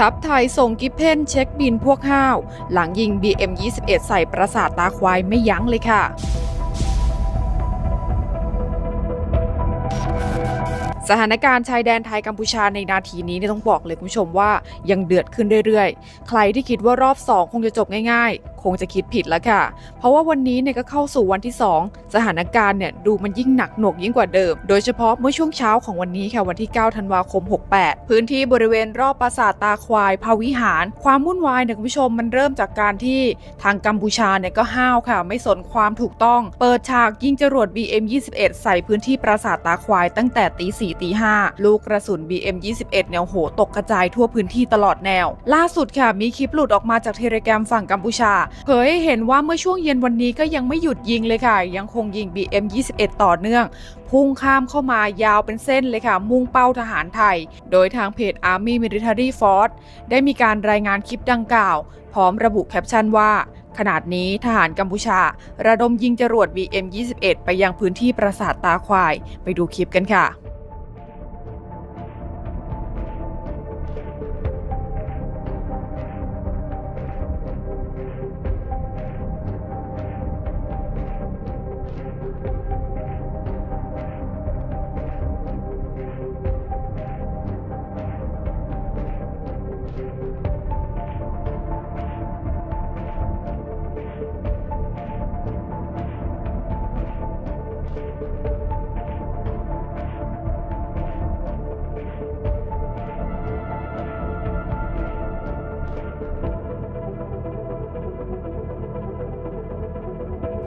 ทัพไทยส่งกิฟเพนเช็คบินพวกห้าว หลังยิง BM21 ใส่ปราสาทตาควายไม่ยั้งเลยค่ะสถานการณ์ชายแดนไทยกัมพูชาในนาทีนี้เนี่ยต้องบอกเลยคุณผู้ชมว่ายังเดือดขึ้นเรื่อยๆ ใครที่คิดว่ารอบ 2 คงจะจบง่าย คงจะคิดผิดแล้วค่ะ เพราะว่าวันนี้เนี่ยก็เข้าสู่วันที่ 2 สถานการณ์เนี่ยดูมันยิ่งหนักหน่วงยิ่งกว่าเดิม โดยเฉพาะเมื่อช่วงเช้าของวันนี้ค่ะวันที่ 9 ธันวาคม 68 พื้นที่บริเวณรอบปราสาทตาควายพาวิหาร ความวุ่นวายเนี่ยคุณผู้ชมมันเริ่มจากการที่ทางกัมพูชาเนี่ยก็ห้าวค่ะ ไม่สนความถูกต้อง เปิดฉากยิงจรวด BM21 ใส่พื้นที่ปราสาทตาควายตั้งแต่ตีสี่ตีห้าลูกกระสุน BM21 เนี่ยโหตกกระจายทั่วพื้นที่ตลอดแนว ล่าสุดค่ะมีคลิปหลุดออกมาจากเทเลแกรมฝั่งกัมพูชาเผยให้เห็นว่าเมื่อช่วงเย็นวันนี้ก็ยังไม่หยุดยิงเลยค่ะ ยังคงยิง BM21 ต่อเนื่อง พุ่งข้ามเข้ามายาวเป็นเส้นเลยค่ะ มุ่งเป้าทหารไทย โดยทางเพจ Army Military Force ได้มีการรายงานคลิปดังกล่าว พร้อมระบุแคปชั่นว่าขนาดนี้ทหารกัมพูชา ระดมยิงจรวด BM21 ไปยังพื้นที่ปราสาทตาควาย ไปดูคลิปกันค่ะ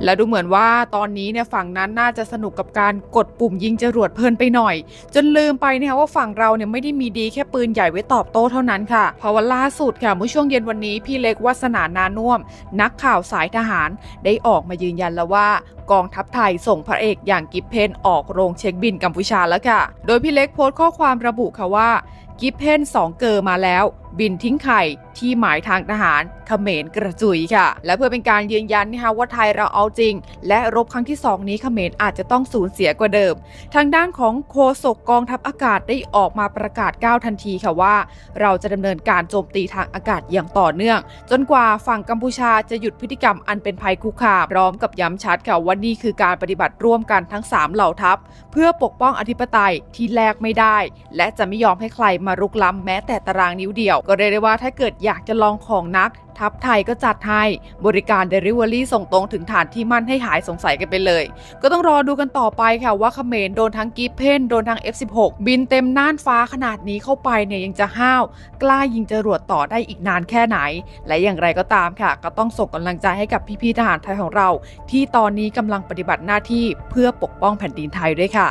และดูเหมือนว่าตอนนี้เนี่ยฝั่งนั้นน่าจะสนุกกับการกดปุ่มยิงจรวดเพลินไปหน่อย จนลืมไปนะคะว่าฝั่งเราเนี่ยไม่ได้มีดีแค่ปืนใหญ่ไว้ตอบโต้เท่านั้นค่ะเพราะว่าล่าสุดค่ะเมื่อช่วงเย็นวันนี้พี่เล็กวัฒนานานุ่มนักข่าวสายทหารได้ออกมายืนยันแล้วว่ากองทัพไทยส่งพระเอกอย่างกิฟเพนออกโรงเช็คบินกัมพูชาแล้วค่ะ โดยพี่เล็กโพสต์ข้อความระบุค่ะว่า กิฟเพนสองเกอร์มาแล้ว บินทิ้งไข่ที่หมายทางทหารเขมรกระจุยค่ะ และเพื่อเป็นการยืนยันนะคะว่าไทยเราเอาจริง และรบครั้งที่ 2 นี้เขมรอาจจะต้องสูญเสียกว่าเดิม ทางด้านของโฆษกกองทัพอากาศได้ออกมาประกาศก้าวทันทีค่ะว่า เราจะดำเนินการโจมตีทางอากาศอย่างต่อเนื่อง จนกว่าฝั่งกัมพูชาจะหยุดพฤติกรรมอันเป็นภัยคุกคามพร้อมกับย้ำชัดค่ะว่านี่คือการปฏิบัติร่วมกันทั้ง 3 เหล่าทัพ เพื่อปกป้องอธิปไตยที่แลกไม่ได้ และจะไม่ยอมให้ใครมารุกล้ำแม้แต่ตารางนิ้วเดียวก็เรียกได้ว่าถ้าเกิดอยากจะลองของนัก ทัพไทยก็จัดให้บริการ Delivery ส่งตรงถึงฐานที่มั่นให้หายสงสัยกันไปเลย ก็ต้องรอดูกันต่อไปค่ะว่าเขมรโดนทั้งกิฟเพนโดนทั้ง F16 บินเต็มน่านฟ้าขนาดนี้เข้าไปเนี่ยยังจะห้าว กล้ายิงจรวดต่อได้อีกนานแค่ไหน และอย่างไรก็ตามค่ะ ก็ต้องส่งกำลังใจให้กับพี่ๆทหารไทยของเรา ที่ตอนนี้กำลังปฏิบัติหน้าที่เพื่อปกป้องแผ่นดินไทยด้วยค่ะ